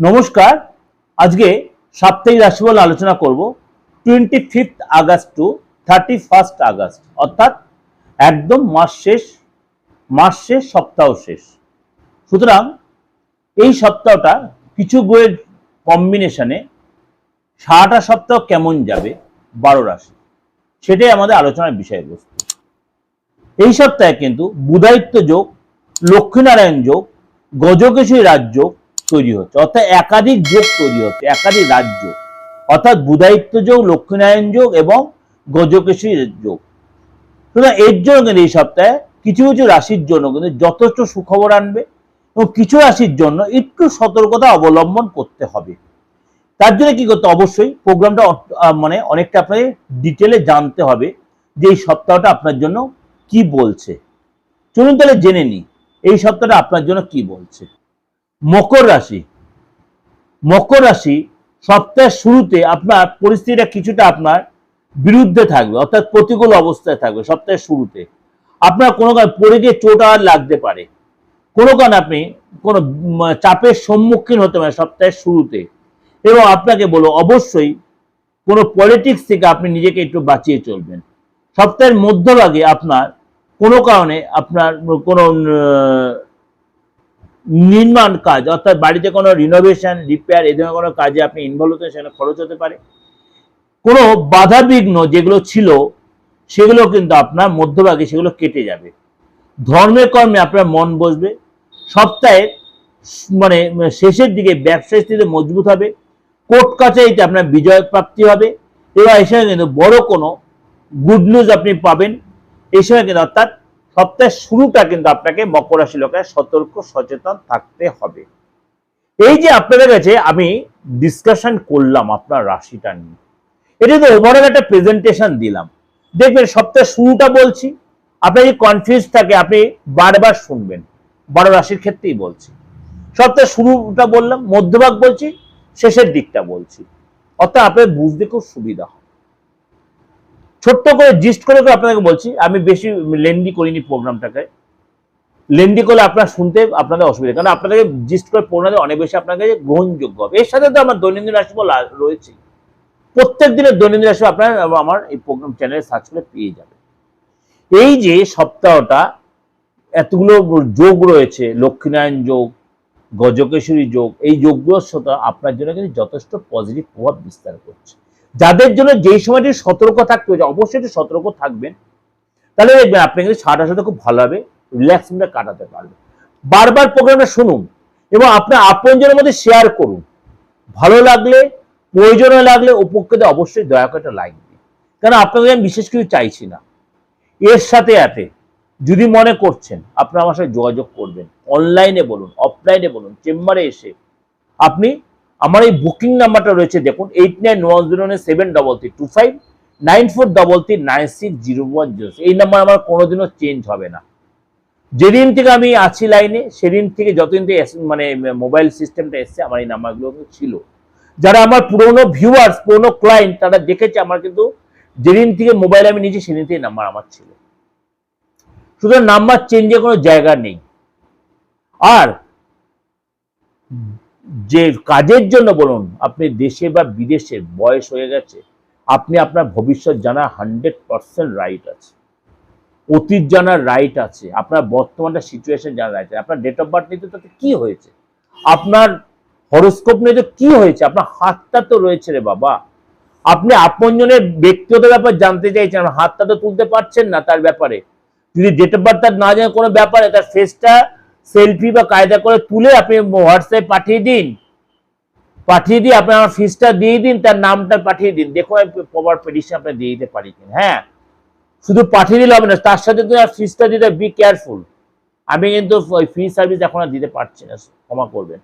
নমস্কার। আজকে সাপ্তাহিক রাশিফল আলোচনা করব। Twenty fifth August to thirty first August অর্থাৎ একদম মাস শেষ মাস শেষ, সপ্তাহ শেষ। সুতরাং এই সপ্তাহটা কিছু বইয়ের কম্বিনেশনে সারাটা সপ্তাহ কেমন যাবে? বারো রাশি। সেটাই আমাদের আলোচনার বিষয়বস্তু। এই সপ্তাহে কিন্তু বুধায়িত্ব যোগ, লক্ষ্মীনারায়ণ যোগ গজকেশী রাজ্য তৈরি হচ্ছে, অর্থাৎ একাধিক যোগ তৈরি হচ্ছে, একাধিক রাজ্য। অর্থাৎ বুধায়িত্ব যোগ, লক্ষ্মীনারায়ণ যোগ এবং গজকেশরী যোগ। সুতরাং এর জন্য কিন্তু এই সপ্তাহে কিছু কিছু রাশির জন্য কিন্তু যথেষ্ট সুখবর আনবে এবং কিছু রাশির জন্য একটু সতর্কতা অবলম্বন করতে হবে। তার জন্য কি করতে অবশ্যই প্রোগ্রামটা মানে অনেকটা আপনাকে ডিটেলে জানতে হবে যে এই সপ্তাহটা আপনার জন্য কি বলছে। চলুন তাহলে জেনে নিই, এই সপ্তাহটা আপনার জন্য কি বলছে। মকর রাশি। মকর রাশি সপ্তাহের শুরুতে আপনার পরিস্থিতিটা কিছুটা আপনার বিরুদ্ধে থাকবে, অর্থাৎ প্রতিকূল অবস্থায় থাকবে সপ্তাহের শুরুতে। আপনার কোনো কারণে পড়ে গিয়ে চোট আর লাগতে পারে। কোনো কারণে আপনি কোনো চাপের সম্মুখীন হতে পারেন সপ্তাহের শুরুতে। এবং আপনাকে বলো অবশ্যই কোনো পলিটিক্স থেকে আপনি নিজেকে একটু বাঁচিয়ে চলবেন। সপ্তাহের মধ্যভাগে আপনার কোনো কারণে আপনার কোনো নির্মাণ কাজ, অর্থাৎ বাড়িতে কোনো রিনোভেশন রিপেয়ার এই ধরনের কোনো কাজে আপনি ইনভলভ হতে সেখানে খরচ হতে পারে। কোনো বাধা বিঘ্ন যেগুলো ছিল, সেগুলো কিন্তু আপনার মধ্যভাগে সেগুলো কেটে যাবে। ধর্মের কর্মে আপনার মন বসবে। সপ্তাহের মানে শেষের দিকে ব্যবসায়ী স্থিতি মজবুত হবে। কোর্ট কাছারিতে আপনার বিজয় প্রাপ্তি হবে। এবার এই সময় কিন্তু বড় কোনো গুড নিউজ আপনি পাবেন। এই সময় কিন্তু অর্থাৎ সপ্তাহের শুরুটা কিন্তু আপনাকে মকর রাশি লোকের সতর্ক, সচেতন থাকতে হবে। এই যে আপনাদের কাছে আমি ডিসকাশন করলাম আপনার রাশিটা নিয়ে। এটা তো ওভারঅল একটা প্রেজেন্টেশন দিলাম। দেখবেন সপ্তাহের শুরুটা বলছি, আপনার যদি কনফিউজ থাকে, আপনি বারবার শুনবেন। বারো রাশির ক্ষেত্রেই বলছি। সপ্তাহের শুরুটা বললাম, মধ্যভাগ বলছি, শেষের দিকটা বলছি। অর্থাৎ আপনার বুঝতে খুব সুবিধা হয় ছোট্ট করে জিস্ট করে করে আপনাকে বলছি, আমি বেশি লেন্দি করিনি প্রোগ্রামটাকে লেন্দি করলে আপনার শুনতে আপনাদের অসুবিধা কারণ আপনাদেরকে জিস্ট করে পড়াতে অনেক বেশি আপনার কাছে গ্রহণযোগ্য হবে। এর সাথে তো আমার দৈনন্দিন রাশিফল রয়েছে। প্রত্যেক দিনের দৈনন্দিন রাশি আপনার আমার এই প্রোগ্রাম চ্যানেলে সার্চ করে পেয়ে যাবে এই যে সপ্তাহটা, এতগুলো যোগ রয়েছে, লক্ষ্মীনারায়ণ যোগ গজকেশ্বরী যোগ, এই যোগগুলোর সাথে আপনার জন্য কিন্তু যথেষ্ট পজিটিভ প্রভাব বিস্তার করছে। যাদের জন্য যেই সময়টি সতর্ক থাকতে হচ্ছে অবশ্যই সতর্ক থাকবেন। তাহলে দেখবেন আপনি কিন্তু সারাটা সাথে খুব ভালোভাবে রিল্যাক্স মুডে কাটাতে পারবেন। বারবার প্রোগ্রামটা শুনুন এবং আপনার আপনজনের মধ্যে শেয়ার করুন। ভালো লাগলে, প্রয়োজনে লাগলে, উপকৃত অবশ্যই দয়া করে একটা লাইক দিন। কারণ আপনাদের আমি বিশেষ কিছু চাইছি না। এর সাথে সাথে যদি মনে করছেন, আপনারা আমার সাথে যোগাযোগ করবেন। অনলাইনে বলুন অফলাইনে বলুন চেম্বারে এসে আপনি আমার এই বুকিং নাম্বারটা রয়েছে, দেখুন eight nine one zero seven double three two five nine four double three nine six zero one zero এই নাম্বার আমার কোনোদিনও চেঞ্জ হবে না। যেদিন থেকে আমি আছি লাইনে সেদিন থেকে যতদিন থেকে মানে মোবাইল সিস্টেমটা এসছে, আমার এই নাম্বারগুলো ছিল। যারা আমার পুরনো ভিউয়ার্স পুরনো ক্লায়েন্ট তারা দেখেছে আমার কিন্তু যেদিন থেকে মোবাইল আমি নিয়েছি, সেদিন থেকে নাম্বার আমার ছিল। সুতরাং নাম্বার চেঞ্জের কোনো জায়গা নেই। আর যে কাজের জন্য বলুন, আপনি দেশে বা বিদেশে বয়স হয়ে গেছে, আপনি আপনার ভবিষ্যৎ জানার হান্ড্রেড পার্সেন্ট রাইট আছে। অতীত জানার রাইট আছে, আপনার বর্তমানটা সিচুয়েশন জানার রাইট আছে। আপনার ডেট অফ বার্থ নিতে তাতে কি হয়েছে? আপনার হরস্কোপ নিয়ে তো কি হয়েছে? আপনার হাতটা তো রয়েছে রে বাবা। আপনি আপনজনের ব্যক্তিগত ব্যাপার জানতে চাইছেন, হাতটা তো তুলতে পারছেন না তার ব্যাপারে। যদি ডেট অফ বার্থ তার না জানে কোনো ব্যাপারে তার ফেসটা সেলফি বা কায়দা করে তুলে আপনি হোয়াটসঅ্যাপে পাঠিয়ে দিন। পাঠিয়ে দিয়ে আপনি আমার ফিসটা দিয়ে দিন, তার নামটা পাঠিয়ে দিন। দেখো আমি পেডিশন আপনি দিয়ে দিতে পারি কিনা। হ্যাঁ শুধু পাঠিয়ে দিলে হবে না, তার সাথে তো ফিসটা দিতে বি কেয়ারফুল আমি কিন্তু ফ্রি সার্ভিস এখন আর দিতে পারছি না, ক্ষমা করবেন।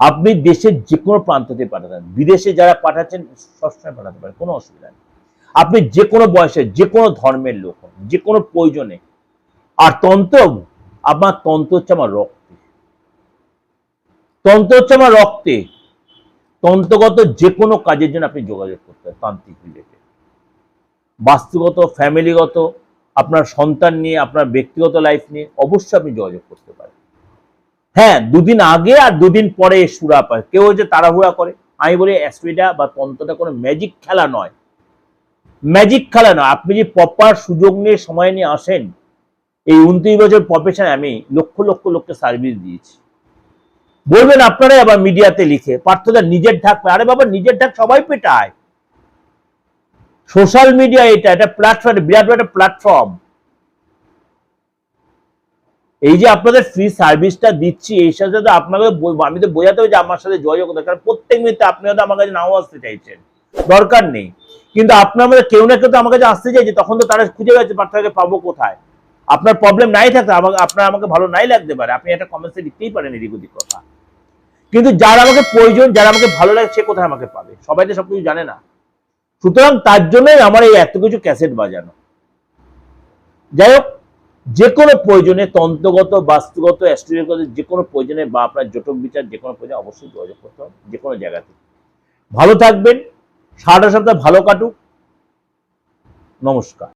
আপনি দেশের যে কোনো প্রান্ততে পাঠাতেন। বিদেশে যারা পাঠাচ্ছেন, সবসময় পাঠাতে পারেন, কোনো অসুবিধা নেই। আপনি যে কোনো বয়সে যে কোনো ধর্মের লোক যে কোনো প্রয়োজনে আর তন্ত্র আমার তন্ত্র হচ্ছে আমার রক্তে। তন্ত্র হচ্ছে আমার রক্তে। তন্ত্রগত যে কোনো কাজের জন্য আপনি যোগাযোগ করতে পারেন তান্ত্রিক রিলেটেড বাস্তুগত ফ্যামিলিগত আপনার সন্তান নিয়ে, আপনার ব্যক্তিগত লাইফ নিয়ে অবশ্যই আপনি যোগাযোগ করতে পারেন। হ্যাঁ দুদিন আগে আর দুদিন পরে সুরা পায়। কেউ যে তাড়াহুড়া করে। আমি বলি অ্যাস্ট্রিটা বা তন্ত্রটা কোনো ম্যাজিক খেলা নয়। ম্যাজিক খেলা নয়। আপনি যে প্রপার সুযোগ নিয়ে সময় নিয়ে আসেন এই উনত্রিশ বছর প্রফেশনে আমি লক্ষ লক্ষ লোককে সার্ভিস দিয়েছি। বলবেন আপনারাই আবার মিডিয়াতে লিখে পার্থদা নিজের ঢাক আরে বাবা নিজের ঢাক সবাই পেটায়। সোশ্যাল মিডিয়া এটা এটা প্ল্যাটফর্ম বিরাট বড় একটা প্ল্যাটফর্ম এই যে আপনাদের ফ্রি সার্ভিসটা দিচ্ছি, এই সাথে তো আপনাকে আমি তো বোঝাতে হবে যে আমার সাথে যোগাযোগ কারণ প্রত্যেক মিনিটে আপনি হয়তো আমার কাছে নাও আসতে চাইছেন। দরকার নেই। কিন্তু আপনার মধ্যে কেউ না কেউ তো আমার কাছে আসতে চাইছে, তখন তো তারা খুঁজে গেছে পার্থকে পাবো কোথায়? আপনার প্রবলেম নাই থাকতে আমাকে, আপনার আমাকে ভালো নাই লাগতে পারে। আপনি একটা কমেন্টসে লিখতেই পারেন এদিক ওদিক কথা। কিন্তু যার আমাকে প্রয়োজন, যারা আমাকে ভালো লাগে, সে কোথায় আমাকে পাবে? সবাই তো সবকিছু জানে না। সুতরাং তার জন্যই আমার এই এত কিছু ক্যাসেট বাজানো। যাই হোক, যে কোনো প্রয়োজনে তন্ত্রগত, বাস্তুগত অ্যাস্ট্রোলজিগত যে কোনো প্রয়োজনে বা আপনার জটক বিচার, যে কোনো প্রয়োজনে অবশ্যই যোগাযোগ করতে হবে, যে কোনো জায়গাতে। ভালো থাকবেন, সারাটা সপ্তাহ ভালো কাটুক। নমস্কার।